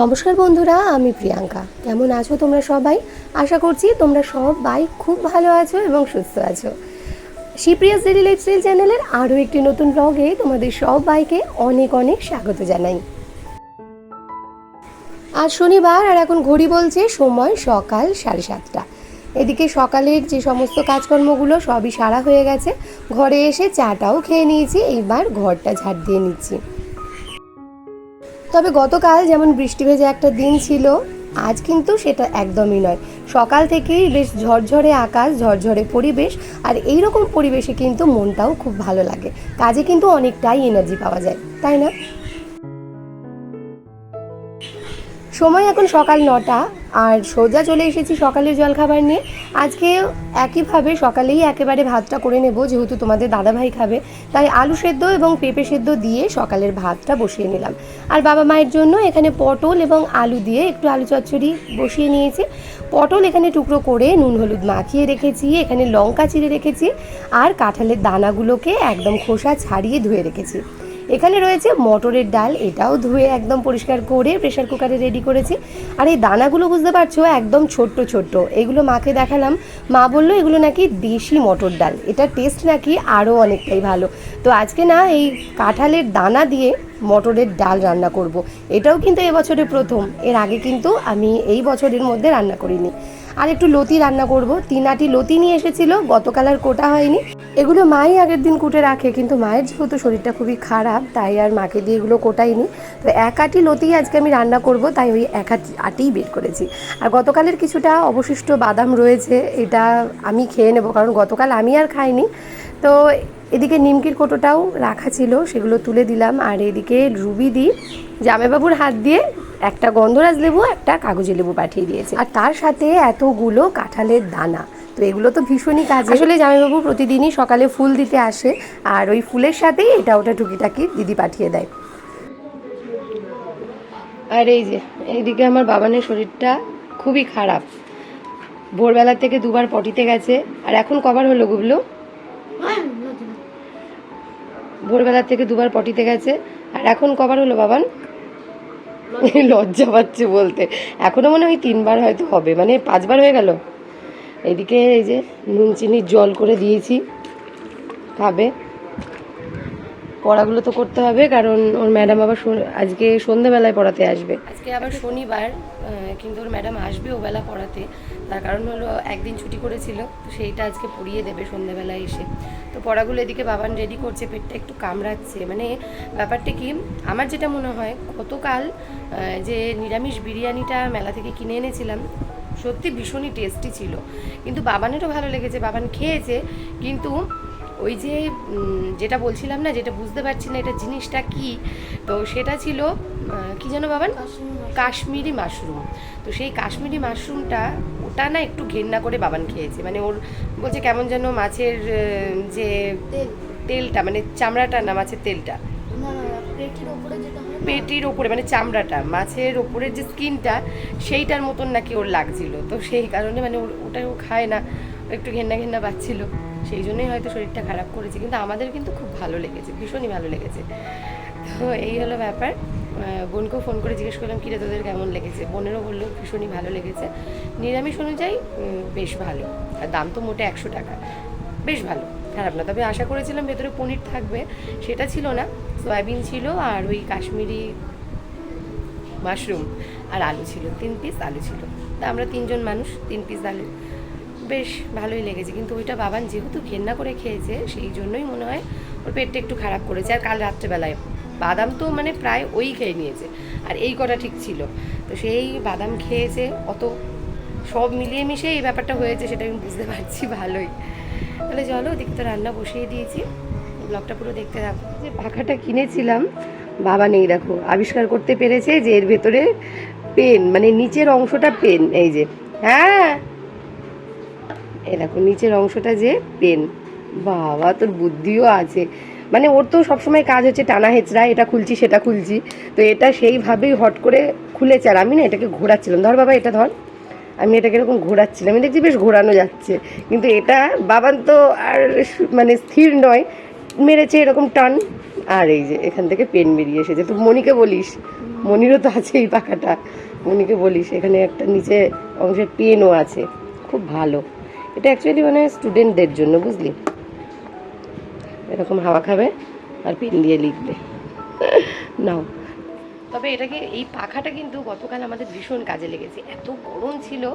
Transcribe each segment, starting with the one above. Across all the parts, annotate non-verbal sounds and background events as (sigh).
নমস্কার বন্ধুরা, আমি প্রিয়াঙ্কা। কেমন আছো তোমরা সবাই? আশা করছি তোমরা সবাই খুব ভালো আছো এবং সুস্থ আছো। শিপ্রিয়াস ডেলি লাইফস্টাইল চ্যানেলের আরও একটি নতুন ব্লগে তোমাদের সবাইকে অনেক অনেক স্বাগত জানাই। আজ শনিবার আর এখন ঘড়ি বলছে সময় সকাল সাড়ে সাতটা। এদিকে সকালের যে সমস্ত কাজকর্মগুলো সবই সারা হয়ে গেছে। ঘরে এসে চাটাও খেয়ে নিয়েছি, এইবার ঘরটা ঝাড় দিয়ে নিচ্ছি। তবে গতকাল যেমন বৃষ্টি ভেজে একটা দিন ছিল, আজ কিন্তু সেটা একদমই নয়। সকাল থেকেই বেশ ঝরঝরে আকাশ, ঝরঝরে পরিবেশ আর এই রকম পরিবেশে কিন্তু মনটাও খুব ভালো লাগে। কাজে কিন্তু অনেকটাই এনার্জি পাওয়া যায়, তাই না? সময় এখন সকাল নটা, আর সোজা চলে এসেছি সকালের জলখাবার নিয়ে। আজকে একইভাবে সকালেই একেবারে ভাতটা করে নেব, যেহেতু তোমাদের দাদাভাই খাবে। তাই আলু সেদ্ধ এবং পেঁপে সেদ্ধ দিয়ে সকালের ভাতটা বসিয়ে নিলাম। আর বাবা মায়ের জন্য এখানে পটল এবং আলু দিয়ে একটু আলু চচ্চড়ি বসিয়ে নিয়েছি। পটল এখানে টুকরো করে নুন হলুদ মাখিয়ে রেখেছি, এখানে লঙ্কা চিড়ে রেখেছি, আর কাঁঠালের দানাগুলোকে একদম খোসা ছাড়িয়ে ধুয়ে রেখেছি। এখানে রয়েছে মটরের ডাল, এটাও ধুয়ে একদম পরিষ্কার করে প্রেশার কুকারে রেডি করেছি। আর এই দানাগুলো বুঝতে পারছ, একদম ছোট্ট ছোট্ট। এগুলো মাকে দেখালাম। মা বলল, এগুলো নাকি দেশি মটর ডাল। এটা টেস্ট নাকি আরও অনেকটাই ভালো। তো আজকে না এই কাঁঠালের দানা দিয়ে মটরের ডাল রান্না করব। এটাও কিন্তু এবছরের প্রথম। এর আগে কিন্তু আমি এই বছরের মধ্যে রান্না করিনি। আর একটু লতি রান্না করব। তিন আটি লতি নিয়ে এসেছিল, গতকাল আর কোটা হয়নি। এগুলো মাই আগের দিন কুটে রাখে, কিন্তু মায়ের যেহেতু শরীরটা খুবই খারাপ, তাই আর মাকে দিয়ে এগুলো কোটাইনি তো এক আটি লতি আজকে আমি রান্না করব, তাই ওই এক আটি- আটিই বের করেছি। আর গতকালের কিছুটা অবশিষ্ট বাদাম রয়েছে, এটা আমি খেয়ে নেব, কারণ গতকাল আমি আর খাইনি। তো এদিকে নিমকির কোটোটাও রাখা ছিল, সেগুলো তুলে দিলাম, আর এদিকে রুবি দি জামাইবাবুর হাত দিয়ে একটা গন্ধরাজ লেবু, একটা কাগজি লেবু পাঠিয়ে দিয়েছে। আর তার সাথে এতগুলো কাঁঠালের দানা। তো এগুলো তো ভীষণই কাজ। আসলে জামাইবাবু প্রতিদিনই সকালে ফুল দিতে আসে, আর ওই ফুলের সাথেই এটা ওটা টুকিটাকি দিদি পাঠিয়ে দেয়। আর এই যে, এইদিকে আমার বাবানের শরীরটা খুবই খারাপ। ভোরবেলা থেকে দুবার পটিতে গেছে, আর এখন কবার হলো গুবলু? ভোরবেলা থেকে দুবার পটিতে গেছে, আর এখন কবার হলো বাবান? লজ্জা পাচ্ছে বলতে। এখনও মনে হয় তিনবার হয়তো হবে মানে পাঁচবার হয়ে গেল। এদিকে এই যে নুন চিনির জল করে দিয়েছি। খাবে। পড়াগুলো তো করতে হবে, কারণ ওর ম্যাডাম আবার আজকে সন্ধেবেলায় পড়াতে আসবে। আজকে আবার শনিবার কিন্তু ওর ম্যাডাম আসবে ও বেলা পড়াতে। তার কারণ হলো একদিন ছুটি করেছিল, তো সেইটা আজকে পড়িয়ে দেবে সন্ধেবেলায় এসে। তো পড়াগুলো এদিকে বাবান রেডি করছে, পেটটা একটু কামড়াচ্ছে। মানে ব্যাপারটা কি, আমার যেটা মনে হয়, গতকাল যে নিরামিষ বিরিয়ানিটা মেলা থেকে কিনে এনেছিলাম, সত্যি ভীষণই টেস্টি ছিল। কিন্তু বাবানেরও ভালো লেগেছে, বাবান খেয়েছে, কিন্তু ওই যে যেটা বলছিলাম না যেটা বুঝতে পারছি না এটা জিনিসটা কি তো সেটা ছিল কি যেন বাবান কাশ্মীরি মাশরুম। তো সেই কাশ্মীরি মাশরুমটা ওটা না একটু ঘেন্না করে বাবান খেয়েছে। মানে ওর বলছে কেমন যেন মাছের যে তেলটা মানে চামড়াটা না মাছের তেলটা। পেটির ওপরে মানে চামড়াটা মাছের ওপরের যে স্কিনটা সেইটার মতন নাকি ওর লাগছিল। তো সেই কারণে মানে ওটা ও খায় না একটু ঘেন্না ঘেন্না পাচ্ছিল। সেই জন্যই হয়তো শরীরটা খারাপ করেছে, কিন্তু আমাদের কিন্তু খুব ভালো লেগেছে, ভীষণই ভালো লেগেছে। তো এই হলো ব্যাপার। বোনকেও ফোন করে জিজ্ঞেস করলাম, কিরে, তোদের কেমন লেগেছে? বোনেরও বলল, ভীষণই ভালো লেগেছে। নিরামিষ অনুযায়ী বেশ ভালো। আর দাম তো মোটে একশো টাকা। বেশ ভালো। খারাপ না। তবে আশা করেছিলাম ভেতরে পনির থাকবে। সেটা ছিল না। সয়াবিন ছিল আর ওই কাশ্মীরি মাশরুম আর আলু ছিল। তিন পিস আলু ছিল। তা আমরা তিনজন মানুষ, তিন পিস আলু। বেশ ভালোই লেগেছে। কিন্তু ওইটা বাবান যেহেতু ঘেন্না করে খেয়েছে, সেই জন্যই মনে হয় ওর পেটটা একটু খারাপ করেছে। আর কাল রাত্রেবেলায় বাদাম তো মানে প্রায় ওই খেয়ে নিয়েছে। আর এই কটা ঠিক ছিল। তো সেই বাদাম খেয়েছে, অত সব মিলিয়ে মিশে এই ব্যাপারটা হয়েছে সেটা আমি বুঝতে পারছি ভালোই। তাহলে চলো ওদিকে তো রান্না বসিয়ে দিয়েছি। ব্লগটা পুরো দেখতে থাকো। যে পাখাটা কিনেছিলাম, বাবা নেই দেখো, আবিষ্কার করতে পেরেছে যে এর ভেতরে পেন মানে নিচের অংশটা পেন, এই যে। হ্যাঁ এই দেখো, নিচের অংশটা যে পেন। বাবা, তোর বুদ্ধিও আছে। মানে ওর তো সবসময় কাজ হচ্ছে টানা হেঁচড়া, এটা খুলছি, সেটা খুলছি। তো এটা সেইভাবেই হট করে খুলেছে। আর আমি না এটাকে ঘোরাচ্ছিলাম। ধর বাবা, এটা ধর। আমি এটাকে এরকম ঘোরাচ্ছিলাম। আমি দেখছি বেশ ঘোরানো যাচ্ছে। কিন্তু এটা বাবান তো আর মানে স্থির নয়। মেরেছে এরকম টান। আর এই যে এখান থেকে পেন বেরিয়ে এসেছে। তো মনিকে বলিস। মনিরও তো আছে এই পাখাটা। মনিকে বলিস, এখানে একটা নিচে অংশের পেনও আছে। খুব ভালো। এটা অ্যাকচুয়ালি মানে স্টুডেন্টদের জন্য, বুঝলি? এরকম হাওয়া খাবে আর পেন দিয়ে লিখবে। নাও। তবে এটাকে এই পাখাটা কিন্তু গতকাল আমাদের ভীষণ কাজে লেগেছে। এত গরম ছিল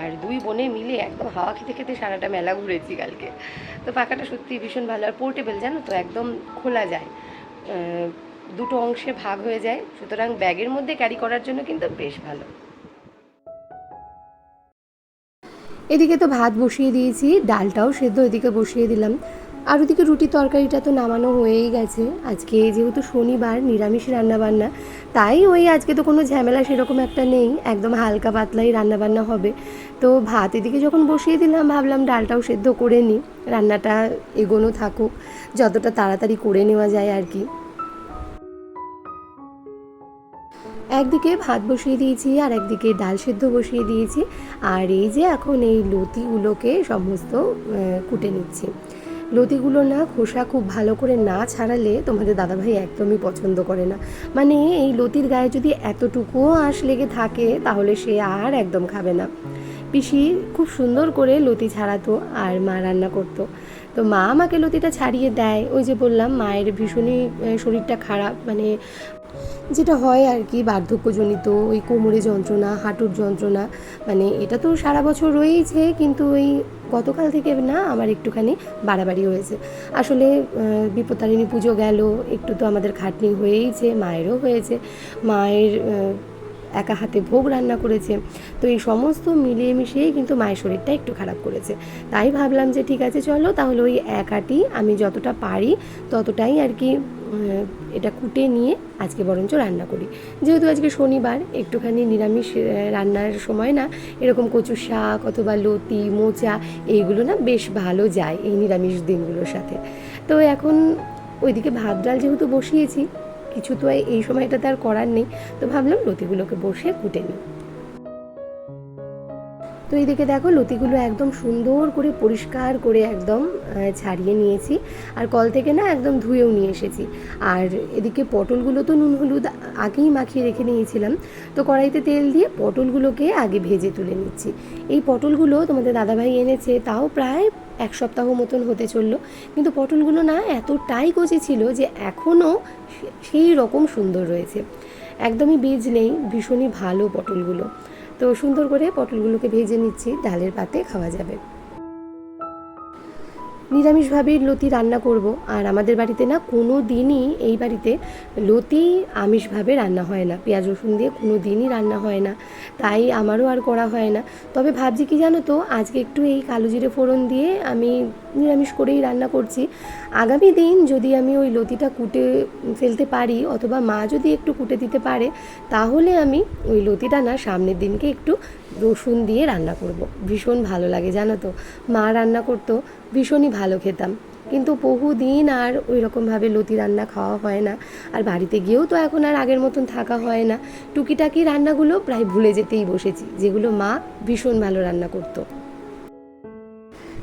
আর দুই বোনে মিলে একদম হাওয়া খেতে খেতে সারাটা মেলা ঘুরেছি কালকে। তো পাখাটা সত্যি ভীষণ ভালো। আর পোর্টেবল জানো তো, একদম খোলা যায়। দুটো অংশে ভাগ হয়ে যায়। সুতরাং ব্যাগের মধ্যে ক্যারি করার জন্য কিন্তু বেশ ভালো। এদিকে তো ভাত বসিয়ে দিয়েছি, ডালটাও সেদ্ধ এদিকে বসিয়ে দিলাম। আর ওদিকে রুটি তরকারিটা তো নামানো হয়েই গেছে। আজকে যেহেতু শনিবার, নিরামিষ রান্নাবান্না, তাই ওই আজকে তো কোনো ঝামেলা সেরকম একটা নেই। একদম হালকা পাতলাই রান্নাবান্না হবে। তো ভাত এদিকে যখন বসিয়ে দিলাম, ভাবলাম ডালটাও সেদ্ধ করে নিই। রান্নাটা এগোনো থাকুক, যতটা তাড়াতাড়ি করে নেওয়া যায় আর কি। একদিকে ভাত বসিয়ে দিয়েছি আর একদিকে ডাল সেদ্ধ বসিয়ে দিয়েছি। আর এই যে এখন এই লতিগুলোকে সমস্ত কুটে নিচ্ছি। লতিগুলো না খোসা খুব ভালো করে না ছাড়ালে তোমাদের দাদাভাই একদমই পছন্দ করে না। মানে এই লতির গায়ে যদি এতটুকুও আঁশ লেগে থাকে তাহলে সে আর একদম খাবে না। পিসি খুব সুন্দর করে লতি ছাড়াতো আর মা রান্না করতো। তো মা আমাকে লতিটা ছাড়িয়ে দেয়। ওই যে বললাম, মায়ের ভীষণই শরীরটা খারাপ। মানে যেটা হয় আর কি, বার্ধক্যজনিত, ওই কোমরে যন্ত্রণা, হাঁটুর যন্ত্রণা মানে এটা তো সারা বছর রয়েইছে, কিন্তু ওই গতকাল থেকে না আমার একটুখানি বাড়াবাড়ি হয়েছে। আসলে বিপত্তারিণী পুজো গেল, একটু তো আমাদের খাটনি হয়েইছে, মায়েরও হয়েছে। মায়ের একা হাতে ভোগ রান্না করেছে। তো এই সমস্ত মিলিয়ে মিশিয়েই কিন্তু মায়ের শরীরটা একটু খারাপ করেছে। তাই ভাবলাম যে ঠিক আছে, চলো তাহলে ওই একাটি আমি যতটা পারি, ততটাই আর কি এটা কুটে নিয়ে আজকে বরঞ্চ রান্না করি। যেহেতু আজকে শনিবার, একটুখানি নিরামিষ রান্নার সময় না, এরকম কচু শাক অথবা লতি, মোচা, এইগুলো না বেশ ভালো যায় এই নিরামিষ দিনগুলোর সাথে। তো এখন ওইদিকে ভাত ডাল যেহেতু বসিয়েছি, কিছু তো এই- সময়টাতে আর করার নেই, তো ভাবলাম লতিগুলোকে বসে কুটে নিই। তো এইদিকে দেখো, লতিগুলো একদম সুন্দর করে পরিষ্কার করে একদম ছাড়িয়ে নিয়েছি। আর কল থেকে না একদম ধুয়েও নিয়ে এসেছি। আর এদিকে পটলগুলো তো নুন হলুদ আগেই মাখিয়ে রেখে নিয়েছিলাম। তো কড়াইতে তেল দিয়ে পটলগুলোকে আগে ভেজে তুলে নিচ্ছি। এই পটলগুলো তোমাদের দাদাভাই এনেছে, তাও প্রায় এক সপ্তাহ মতন হতে চলল। কিন্তু পটলগুলো না এতটাই কচি ছিল যে এখনও সেই রকম সুন্দর রয়েছে। একদমই বীজ নেই, ভীষণই ভালো পটলগুলো। তো সুন্দর করে পটলগুলোকে ভেজে নিচ্ছি, ডালের পাতে খাওয়া যাবে। নিরামিষভাবেই লতি রান্না করব, আর আমাদের বাড়িতে না কোনো দিনই এই বাড়িতে লতি আমিষভাবে রান্না হয় না। পেঁয়াজ রসুন দিয়ে কোনো দিনই রান্না হয় না, তাই আমারও আর করা হয় না। তবে ভাবছি কি জানো তো, আজকে একটু এই কালো জিরে ফোড়ন দিয়ে আমি নিরামিষ করেই রান্না করছি। আগামী দিন যদি আমি ওই লতিটা কুটে ফেলতে পারি অথবা মা যদি একটু কুটে দিতে পারে, তাহলে আমি ওই লতিটা না সামনের দিনকে একটু রসুন দিয়ে রান্না করব। ভীষণ ভালো লাগে, জানো তো? মা রান্না করতো, ভীষণই ভালো খেতাম। কিন্তু বহুদিন আর ওই রকমভাবে লতি রান্না খাওয়া হয় না। আর বাড়িতে গিয়েও তো এখন আর আগের মতন থাকা হয় না। টুকিটাকি রান্নাগুলো প্রায় ভুলে যেতেই বসেছি, যেগুলো মা ভীষণ ভালো রান্না করতো।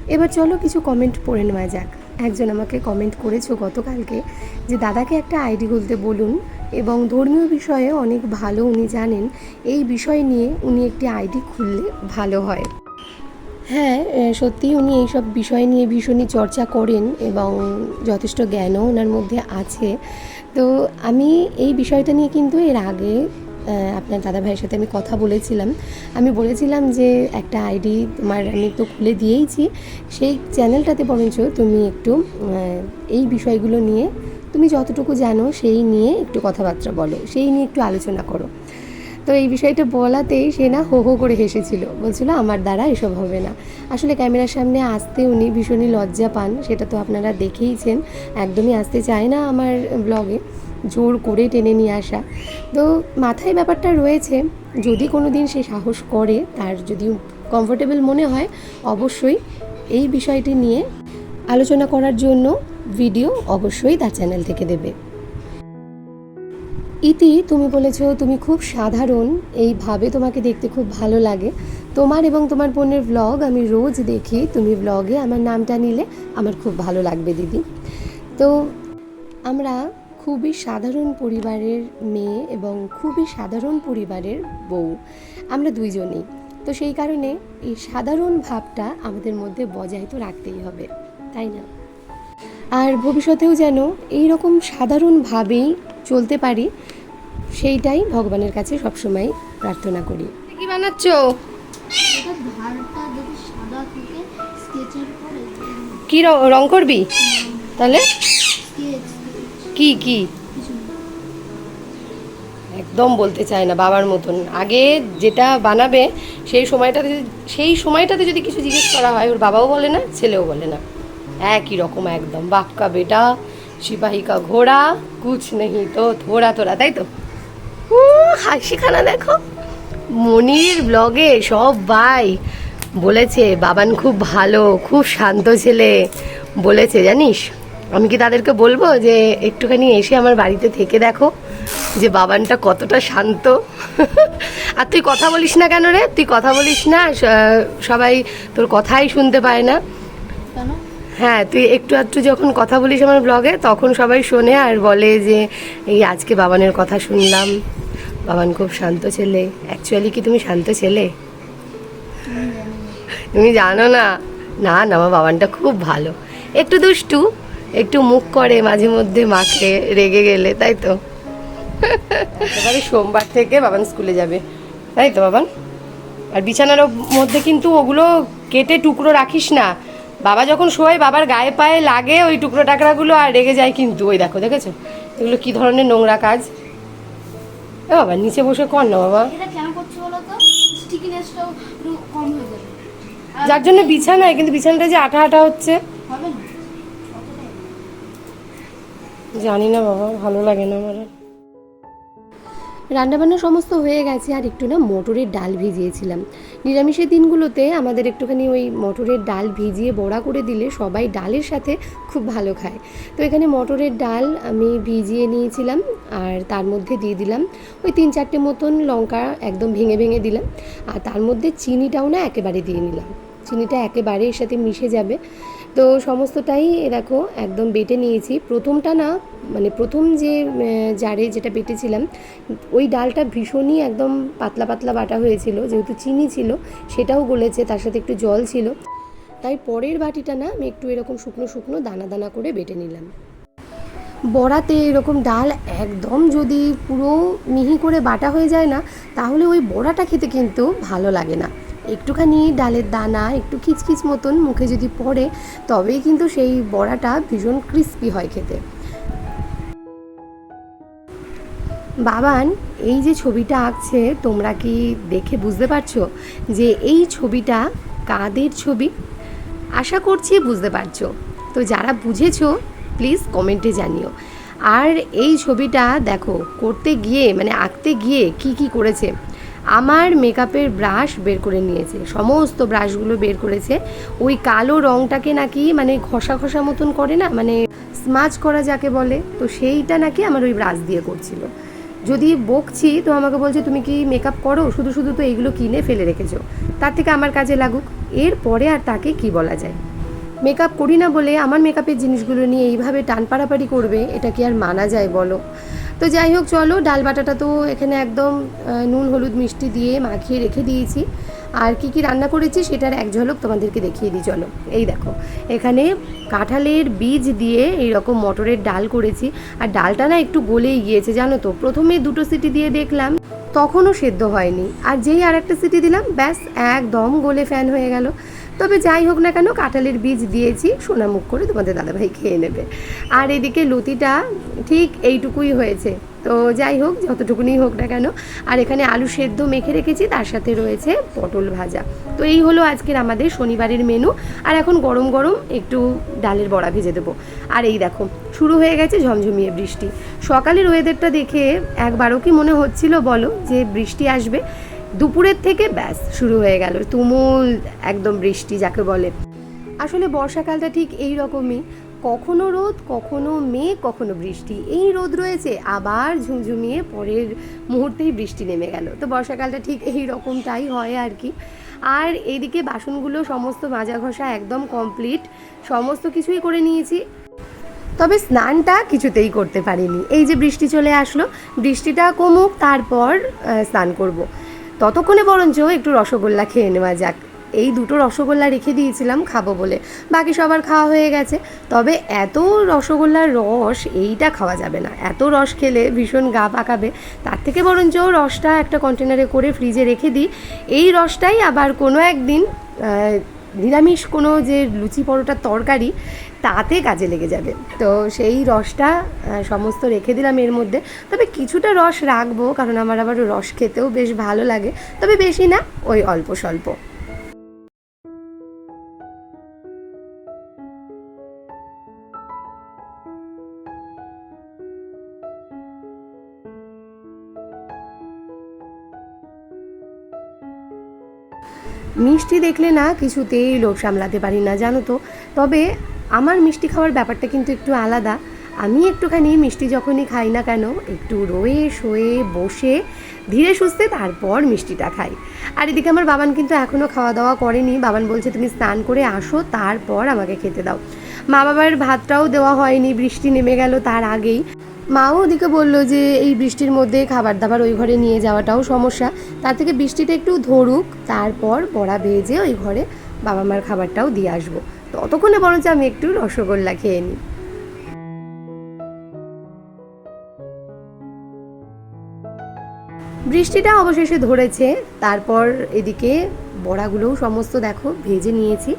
এবার চলো কিছু কমেন্ট পড়ে নেওয়া যাক। একজন আমাকে কমেন্ট করেছ গতকালকে যে দাদাকে একটা আইডি খুলতে বলুন এবং ধর্মীয় বিষয়ে অনেক ভালো উনি জানেন এই বিষয় নিয়ে উনি একটি আইডি খুললে ভালো হয়। হ্যাঁ এ, সত্যিই উনি এইসব বিষয় নিয়ে ভীষণই চর্চা করেন এবং যথেষ্ট জ্ঞানও ওনার মধ্যে আছে। তো আমি এই বিষয়টা নিয়ে কিন্তু এর আগে আপনার দাদা ভাইয়ের সাথে আমি কথা বলেছিলাম। আমি বলেছিলাম যে, একটা আইডি তোমার আমি তো খুলে দিয়েইছি। সেই চ্যানেলটাতে বরঞ্চ তুমি একটু এই বিষয়গুলো নিয়ে, তুমি যতটুকু জানো সেই নিয়ে একটু কথাবার্তা বলো, সেই নিয়ে একটু আলোচনা করো। তো এই বিষয়টা বলাতেই সে না হো হো করে হেসেছিল। বলছিল, আমার দ্বারা এসব হবে না। আসলে ক্যামেরার সামনে আসতে উনি ভীষণই লজ্জা পান, সেটা তো আপনারা দেখেইছেন। একদমই আসতে চায় না আমার ব্লগে জোর করে টেনে নিয়ে আসা। তো মাথায় ব্যাপারটা রয়েছে, যদি কোনো দিন সে সাহস করে, তার যদি কমফোর্টেবল মনে হয়, অবশ্যই এই বিষয়টি নিয়ে আলোচনা করার জন্য ভিডিও অবশ্যই তার চ্যানেল থেকে দেবে। ইতি, তুমি বলেছ, তুমি খুব সাধারণ, এইভাবে তোমাকে দেখতে খুব ভালো লাগে। তোমার এবং তোমার বোনের ব্লগ আমি রোজ দেখি, তুমি ব্লগে আমার নামটা নিলে আমার খুব ভালো লাগবে, দিদি। তো আমরা খুবই সাধারণ পরিবারের মেয়ে এবং খুবই সাধারণ পরিবারের বউ। আমরা দুইজনেই। তো সেই কারণে এই সাধারণ ভাবটা আমাদের মধ্যে বজায় তো রাখতেই হবে তাই না? আর ভবিষ্যতেও যেন এই রকম সাধারণভাবেই চলতে পারি সেইটাই ভগবানের কাছে সবসময় প্রার্থনা করি। কি বানাচ্ছ? কি রং করবি? তাহলে? কি কি? একদম বলতে চায় না, বাবার মতন। আগে যেটা বানাবে, সেই সময়টাতে সেই সময়টাতে যদি কিছু জিজ্ঞেস করা হয়, ওর বাবাও বলে না, ছেলেও বলে না। একই রকম একদম, বাপকা বেটা সিপাহী কা ঘোড়া, কুছ নেই তো থোড়া তোরা তাই তো? হাসিখানা দেখো। মনির ব্লগে সব ভাই বলেছে, বাবান খুব ভালো, খুব শান্ত ছেলে, বলেছে, জানিস? আমি কি তাদেরকে বলব যে একটুখানি এসে আমার বাড়িতে থেকে দেখো যে বাবানটা কতটা শান্ত? (laughs) আর তুই কথা বলিস না কেন রে? তুই কথা বলিস না সবাই তোর কথাই শুনতে পায় না। হ্যাঁ তুই একটু একটু যখন কথা বলিস আমার ব্লগে তখন সবাই শোনে আর বলে যে এই আজকে বাবানের কথা শুনলাম। বাবান খুব শান্ত ছেলে। অ্যাকচুয়ালি কি তুমি শান্ত ছেলে? তুমি জানো না? না না আমার বাবানটা খুব ভালো। একটু দুষ্টু। একটু মুখ করে মাঝে মধ্যে মাকে রেগে গেলে তাই তো? এবারে সোমবার থেকে বাবান স্কুলে যাবে তাই তো বাবান? আর বিছানার মধ্যে কিন্তু ওগুলো কেটে টুকরো রাখিস না। বাবা যখন শোয় বাবার গায়ে পায়ে লাগে ওই টুকরো টাকরাগুলো আর রেগে যায় কিন্তু। ওই দেখো দেখেছ? এগুলো কি ধরনের নোংরা কাজ? এ বাবা নিচে বসে কর না বাবা। হয়ে যার জন্য বিছানায় কিন্তু বিছানাটা যে আঠা আঠা হচ্ছে। হবে না। জানি না বাবা, ভালো লাগে না আমার রান্নাবান্না সমস্ত হয়ে গেছে আর একটু না মটরের ডাল ভিজিয়েছিলাম। নিরামিষের দিনগুলোতে আমাদের একটুখানি ওই মটরের ডাল ভিজিয়ে বড়া করে দিলে সবাই ডালের সাথে খুব ভালো খায়। তো এখানে মটরের ডাল আমি ভিজিয়ে নিয়েছিলাম আর তার মধ্যে দিয়ে দিলাম ওই তিন চারটে মতন লঙ্কা একদম ভেঙে ভেঙে দিলাম। আর তার মধ্যে চিনিটাও না একেবারে দিয়ে নিলাম। চিনিটা একেবারে এর সাথে মিশে যাবে। তো সমস্তটাই দেখো, একদম বেটে নিয়েছি। প্রথমটা না মানে প্রথম যে জারে যেটা বেটেছিলাম, ওই ডালটা ভীষণই একদম পাতলা পাতলা বাটা হয়েছিল, যেহেতু চিনি ছিল, সেটাও গলেছে, তার সাথে একটু জল ছিল। তাই পরের বাটিটা না, আমি একটু এরকম শুকনো শুকনো দানা দানা করে বেটে নিলাম। বড়াতে এরকম ডাল একদম যদি পুরো মিহি করে বাটা হয়ে যায় না, তাহলে ওই বড়াটা খেতে কিন্তু ভালো লাগে না। একটুখানি ডালের দানা, একটু খিচখিচ মতন মুখে যদি পড়ে, তবেই কিন্তু সেই বড়াটা ভীষণ ক্রিস্পি হয় খেতে। বাবান, এই যে ছবিটা আঁকছে, তোমরা কি দেখে বুঝতে পারছ যে এই ছবিটা কাদের ছবি? আশা করছি বুঝতে পারছ। তো যারা বুঝেছ প্লিজ কমেন্টে জানিও। আর এই ছবিটা দেখো, করতে গিয়ে মানে আঁকতে গিয়ে কি কি করেছে? আমার মেকআপের ব্রাশ বের করে নিয়েছে, সমস্ত ব্রাশগুলো বের করেছে। ওই কালো রঙটাকে নাকি মানে ঘষা ঘষা মতন করে না মানে স্মাজ করা যাকে বলে, তো সেইটা নাকি আমার ওই ব্রাশ দিয়ে করছিল। যদি বকছি, তো আমাকে বলছে, তুমি কি মেকআপ করো? শুধু শুধু তো এইগুলো কিনে ফেলে রেখেছো। তার থেকে আমার কাজে লাগুক। এরপরে আর তাকে কি বলা যায়? মেকআপ করি না বলে আমার মেকআপের জিনিসগুলো নিয়ে এইভাবে টান পাড়াপাড়ি করবে, এটা কি আর মানা যায় বলো? তো যাই হোক, চলো, ডাল বাটাটা তো এখানে একদম নুন, হলুদ, মিষ্টি দিয়ে মাখিয়ে রেখে দিয়েছি। আর কি কি রান্না করেছি সেটার এক ঝলক তোমাদেরকে দেখিয়ে দিই, চলো। এই দেখো, এখানে কাঁঠালের বীজ দিয়ে এই রকম মটরের ডাল করেছি। আর ডালটা না একটু গলেই গিয়েছে, জানো তো? প্রথমে দুটো সিটি দিয়ে দেখলাম, তখনও সেদ্ধ হয়নি। আর যেই আর একটা সিটি দিলাম, ব্যাস, একদম গলে ফ্যান হয়ে গেল। তবে যাই হোক না কেন কাঁঠালের বীজ দিয়েছি সোনামুখ করে তোমাদের দাদাভাই খেয়ে নেবে। আর এদিকে লতিটা ঠিক এইটুকুই হয়েছে। তো যাই হোক, যতটুকুনি হোক না কেন, আর এখানে আলু সেদ্ধ মেখে রেখেছি, তার সাথে রয়েছে পটল ভাজা। তো এই হলো আজকের আমাদের শনিবারের মেনু, আর এখন গরম গরম একটু ডালের বড়া ভেজে দেবো। আর এই দেখো, শুরু হয়ে গেছে ঝমঝমিয়ে বৃষ্টি। সকালের ওয়েদারটা দেখে একবারও কি মনে হচ্ছিল বলো যে বৃষ্টি আসবে? দুপুরের থেকে ব্যাস, শুরু হয়ে গেল। তুমুল একদম বৃষ্টি, যাকে বলে। আসলে বর্ষাকালটা ঠিক এই রকমই। কখনো রোদ, কখনো মেঘ, কখনো বৃষ্টি। এই রোদ রয়েছে, আবার ঝুমঝুমিয়ে পরের মুহূর্তেই বৃষ্টি নেমে গেল। তো বর্ষাকালটা ঠিক এই রকমটাই হয় আর কি। আর এদিকে বাসনগুলো সমস্ত মাজা ঘষা একদম কমপ্লিট। সমস্ত কিছুই করে নিয়েছি। তবে স্নানটা কিছুতেই করতে পারিনি। এই যে বৃষ্টি চলে আসলো, বৃষ্টিটা কমুক, তারপর স্নান করব। ততক্ষণে বরঞ্চ একটু রসগোল্লা খেয়ে নেওয়া যাক। এই দুটো রসগোল্লা রেখে দিয়েছিলাম, খাব বলে। বাকি সবার খাওয়া হয়ে গেছে। তবে এত রসগোল্লার রস, এইটা খাওয়া যাবে না। এত রস খেলে ভীষণ গা পাকাবে। তার থেকে বরঞ্চ রসটা একটা কন্টেনারে করে ফ্রিজে রেখে দিই। এই রসটাই আবার কোনো একদিন নিরামিষ কোনো যে লুচি পরোটার তরকারি তাতে কাজে লেগে যাবে। তো সেই রসটা সমস্ত রেখে দিলাম এর মধ্যে। তবে কিছুটা রস রাখব, কারণ আমার আবার রস খেতেও বেশ ভালো লাগে। তবে বেশি না, ওই অল্প স্বল্প। মিষ্টি দেখলে না কিছুতেই লোভ সামলাতে পারি না, জানো তো। তবে আমার মিষ্টি খাওয়ার ব্যাপারটা কিন্তু একটু আলাদা। আমি একটুখানি মিষ্টি যখনই খাই না কেন, একটু রয়ে শোয়ে বসে ধীরে সুস্থে তারপর মিষ্টিটা খাই। আর এদিকে আমার বাবান কিন্তু এখনও খাওয়া দাওয়া করেনি। বাবান বলছে, তুমি স্নান করে আসো, তারপর আমাকে খেতে দাও। মা বাবার ভাতটাও দেওয়া হয়নি, বৃষ্টি নেমে গেল তার আগেই। মাও ওদিকে বলল যে, এই বৃষ্টির মধ্যে খাবার দাবার ওই ঘরে নিয়ে যাওয়াটাও সমস্যা। তার থেকে বৃষ্টিটা একটু ধরুক, তারপর বড়া ভেজে ওই ঘরে বাবা মার খাবারটাও দিয়ে আসব। ততক্ষণে বরঞ্চ আমি একটু রসগোল্লা খেয়ে নিই। বৃষ্টিটা অবশেষে ধরেছে, তারপর এদিকে বড়াগুলোও সমস্ত দেখো ভেজে নিয়েছি।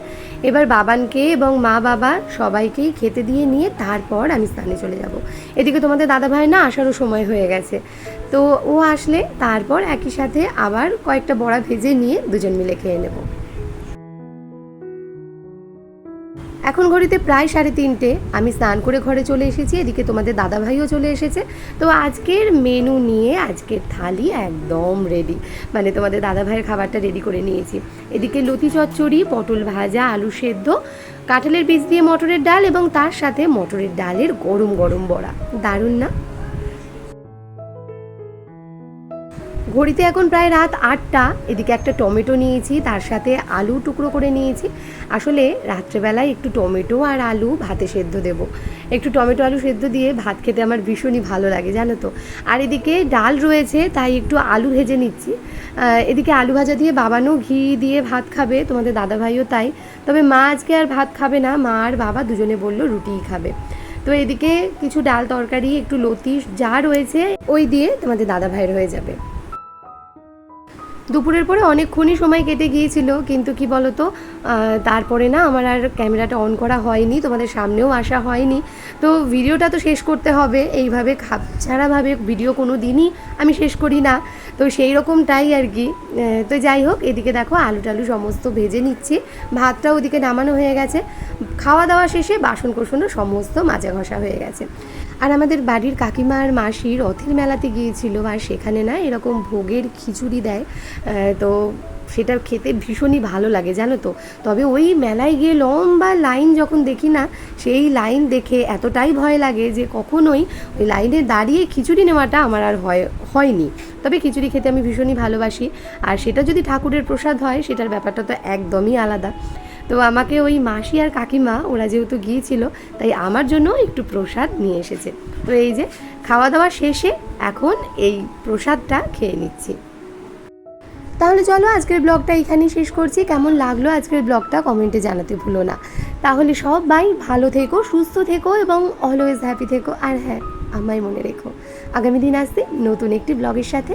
এবার বাবানকে এবং মা বাবা সবাইকেই খেতে দিয়ে নিয়ে তারপর আমি স্নানে চলে যাব। এদিকে তোমাদের দাদা ভাই না আসারও সময় হয়ে গেছে। তো ও আসলে তারপর একই সাথে আবার কয়েকটা বড়া ভেজে নিয়ে দুজন মিলে খেয়ে নেব। এখন ঘড়িতে প্রায় সাড়ে তিনটে। আমি স্নান করে ঘরে চলে এসেছি, এদিকে তোমাদের দাদাভাইও চলে এসেছে। তো আজকের মেনু নিয়ে আজকের থালি একদম রেডি মানে তোমাদের দাদাভাইয়ের খাবারটা রেডি করে নিয়েছি। এদিকে লতি চচ্চড়ি, পটল ভাজা, আলু সেদ্ধ, কাঁঠালের বীজ দিয়ে মটরের ডাল এবং তার সাথে মটরের ডালের গরম গরম বড়া। দারুণ না? ঘড়িতে এখন প্রায় রাত আটটা, এদিকে একটা টমেটো নিয়েছি, তার সাথে আলু টুকরো করে নিয়েছি। আসলে রাত্রেবেলায় একটু টমেটো আর আলু ভাতে সেদ্ধ দেব। একটু টমেটো আলু সেদ্ধ দিয়ে ভাত খেতে আমার ভীষণই ভালো লাগে, জানো তো। আর এদিকে ডাল রয়েছে, তাই একটু আলু ভেজে নিচ্ছি। এদিকে আলু ভাজা দিয়ে বাবানও ঘি দিয়ে ভাত খাবে, তোমাদের দাদাভাইও তাই। তবে মা আজকে আর ভাত খাবে না, মা আর বাবা দুজনে বলল রুটিই খাবে। তো এদিকে কিছু ডাল তরকারি, একটু লতি যা রয়েছে, ওই দিয়ে তোমাদের দাদা ভাইয়ের হয়ে যাবে। দুপুরের পরে অনেকক্ষণই সময় কেটে গিয়েছিল, কিন্তু কি বলতো তারপরে না আমার আর ক্যামেরাটা অন করা হয়নি, তোমাদের সামনেও আসা হয়নি। তো ভিডিওটা তো শেষ করতে হবে, এইভাবে খাপ ছাড়াভাবে ভিডিও কোনো দিনই আমি শেষ করি না। তো সেই রকমটাই আর কি। তো যাই হোক, এদিকে দেখো আলু টালু সমস্ত ভেজে নিচ্ছি ভাতটা ওদিকে নামানো হয়ে গেছে। খাওয়া দাওয়া শেষে বাসন কোসনও সমস্ত মাজা ঘষা হয়ে গেছে। আর আমাদের বাড়ির কাকিমার মাসি রথের মেলাতে গিয়েছিল, আর সেখানে না এরকম ভোগের খিচুড়ি দেয় তো সেটা খেতে ভীষণই ভালো লাগে, জানো তো? তবে ওই মেলায় গিয়ে লম্বা লাইন যখন দেখি না, সেই লাইন দেখে এতটাই ভয় লাগে যে কখনোই ওই লাইনে দাঁড়িয়ে খিচুড়ি নেওয়াটা আমার আর হয়, হয়নি। তবে খিচুড়ি খেতে আমি ভীষণই ভালোবাসি, আর সেটা যদি ঠাকুরের প্রসাদ হয়, সেটার ব্যাপারটা তো একদমই আলাদা। তো আমাকে ওই মাসি আর কাকিমা, ওরা যেহেতু গিয়েছিল, তাই আমার জন্য একটু প্রসাদ নিয়ে এসেছে। তো এই যে খাওয়া দাওয়া শেষে এখন এই প্রসাদটা খেয়ে নিচ্ছি। তাহলে চলো আজকের ব্লগটা এখানেই শেষ করছি। কেমন লাগল আজকের ব্লগটা কমেন্টে জানাতে ভুলো না। তাহলে সবাই ভালো থেকো, সুস্থ থেকো এবং অলওয়েজ হ্যাপি থেকো। আর হ্যাঁ আমায় মনে রেখো, আগামী দিন আসতে নতুন একটি ব্লগের সাথে।